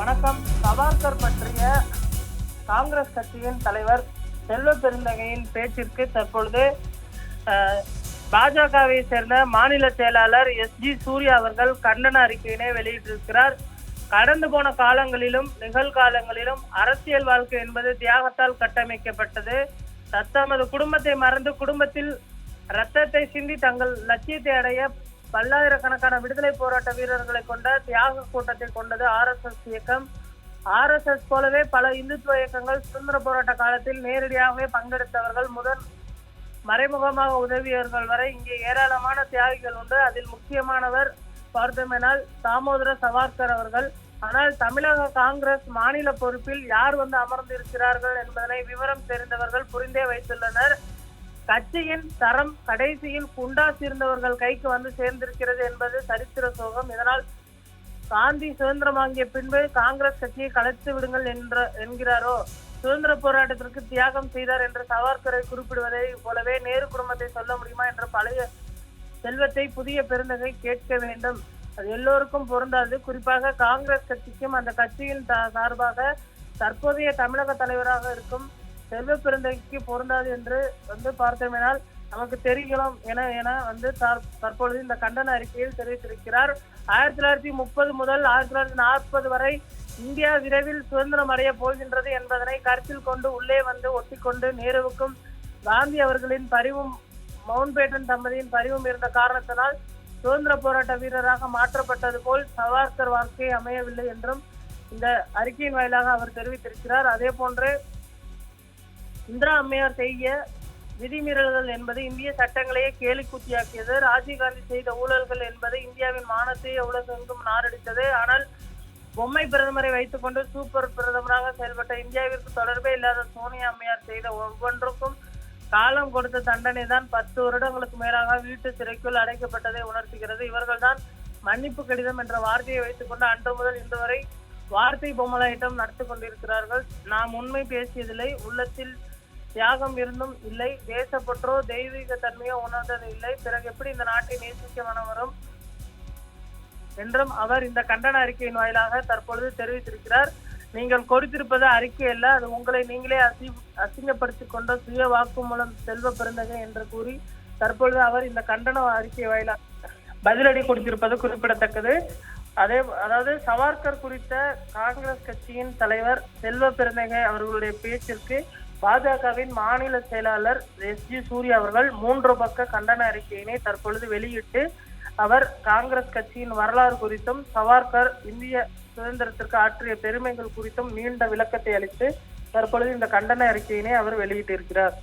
வணக்கம். சவார்கர் பற்றிய காங்கிரஸ் கட்சியின் தலைவர் செல்வ பெருந்தகையின் பேச்சிற்கு தற்பொழுது பாஜகவை சேர்ந்த மாநில செயலாளர் எஸ் ஜி சூர்யா அவர்கள் கண்டன அறிக்கையினை வெளியிட்டிருக்கிறார். கடந்து போன காலங்களிலும் நிகழ்காலங்களிலும் அரசியல் வாழ்க்கை என்பது தியாகத்தால் கட்டமைக்கப்பட்டது. தத்தமது குடும்பத்தை மறந்து குடும்பத்தில் ரத்தத்தை சிந்தி தங்கள் லட்சியத்தை அடைய பல்லாயிரக்கணக்கான விடுதலை போராட்ட வீரர்களை கொண்ட தியாக கூட்டத்தை கொண்டது ஆர்எஸ்எஸ் இயக்கம். எஸ் போலவே பல இந்துத்துவ இயக்கங்கள் சுதந்திர போராட்ட காலத்தில் நேரடியாகவே பங்கெடுத்தவர்கள். முதல் மறைமுகமாக உதவியவர்கள் வரை இங்கே ஏராளமான தியாகிகள் உண்டு. அதில் முக்கியமானவர் பார்த்தோமெனால் தாமோதர சவார்கர் அவர்கள். ஆனால் தமிழக காங்கிரஸ் மாநில பொறுப்பில் யார் வந்து அமர்ந்திருக்கிறார்கள் என்பதனை விவரம் தெரிந்தவர்கள் புரிந்தே வைத்துள்ளனர். கட்சியின் தரம் கடைசியில் குண்டாஸ் இருந்தவர்கள் கைக்கு வந்து சேர்ந்திருக்கிறது என்பது சரித்திர சோகம். இதனால் காந்தி சுதந்திரம் வாங்கிய பின்பு காங்கிரஸ் கட்சியை கலைத்து விடுங்கள் என்ற என்கிறாரோ? சுதந்திர போராட்டத்திற்கு தியாகம் செய்தார் என்று சவார்கரை குறிப்பிடுவதை போலவே நேரு குடும்பத்தை சொல்ல முடியுமா என்ற பழைய செல்வத்தை புதிய பெருந்தகை கேட்க வேண்டும். அது எல்லோருக்கும் பொருந்தாது. குறிப்பாக காங்கிரஸ் கட்சிக்கும் அந்த கட்சியின் த- சார்பாக தற்போதைய தமிழக தலைவராக இருக்கும் செல்வ பிறந்தைக்கு பொருந்தாது என்று வந்து பார்த்தோமேனால் நமக்கு தெரிகிறோம் என என வந்து தற்பொழுது இந்த கண்டன அறிக்கையில் தெரிவித்திருக்கிறார். ஆயிரத்தி தொள்ளாயிரத்தி முப்பது முதல் ஆயிரத்தி தொள்ளாயிரத்தி நாற்பது வரை இந்தியா விரைவில் சுதந்திரம் அடைய போகின்றது என்பதனை கருத்தில் கொண்டு உள்ளே வந்து ஒட்டிக்கொண்டு நேருவுக்கும் காந்தி அவர்களின் பரிவும் மவுண்ட்பேட்டன் தம்பதியின் பரிவும் இருந்த காரணத்தினால் சுதந்திர போராட்ட வீரராக மாற்றப்பட்டது போல் சவார்கர் வாழ்க்கை அமையவில்லை என்றும் இந்த அறிக்கையின் வாயிலாக அவர் தெரிவித்திருக்கிறார். அதே போன்று இந்திரா அம்மையார் செய்ய விதிமீறல்கள் என்பது இந்திய சட்டங்களையே கேலிக்குத்தியாக்கியது. ராஜீவ்காந்தி செய்த ஊழல்கள் என்பது இந்தியாவின் மானத்தை உலகெங்கும் நாரடித்தது. ஆனால் பொம்மை பிரதமரை வைத்துக்கொண்டு சூப்பர் பிரதமராக செயல்பட்ட இந்தியாவிற்கு தொடர்பே இல்லாத சோனியா அம்மையார் செய்த ஒவ்வொன்றுக்கும் காலம் கொடுத்த தண்டனை தான் பத்து வருடங்களுக்கு மேலாக வீட்டு சிறைக்குள் அடைக்கப்பட்டதை உணர்த்துகிறது. இவர்கள்தான் மன்னிப்பு கடிதம் என்ற வார்த்தையை வைத்துக்கொண்டு அன்று முதல் இன்று வரை வார்த்தை பொம்மலாயிட்டம் நடத்தி கொண்டிருக்கிறார்கள். நாம் உண்மை பேசியதில்லை. உள்ளத்தில் தியாகம் இருந்தும் இல்லை. தேசப்பற்றோ தெய்வீக தன்மையோ உணர்ந்தது இல்லை. பிறகு எப்படி இந்த நாட்டை நேசிக்க மனம் வரும் என்றும் அவர் இந்த கண்டன அறிக்கையின் வாயிலாக தற்பொழுது தெரிவித்திருக்கிறார். நீங்கள் கொடுத்திருப்பது அறிக்கை அல்ல. அது உங்களை நீங்களே அசி அசிங்கப்படுத்திக் கொண்ட சுய வாக்குமூலம் செல்வ பெருந்தகை என்று கூறி தற்பொழுது அவர் இந்த கண்டன அறிக்கை வாயிலாக பதிலடி கொடுத்திருப்பது குறிப்பிடத்தக்கது. அதே அதாவது சவார்கர் குறித்த காங்கிரஸ் கட்சியின் தலைவர் செல்வ பெருந்தகை அவர்களுடைய பேச்சிற்கு பாஜகவின் மாநில செயலாளர் எஸ் ஜி சூர்யா அவர்கள் மூன்று பக்க கண்டன அறிக்கையினை தற்பொழுது வெளியிட்டு அவர் காங்கிரஸ் கட்சியின் வரலாறு குறித்தும் சவார்கர் இந்திய சுதந்திரத்திற்கு ஆற்றிய பெருமைகள் குறித்தும் நீண்ட விளக்கத்தை அளித்து தற்பொழுது இந்த கண்டன அறிக்கையினை அவர் வெளியிட்டிருக்கிறார்.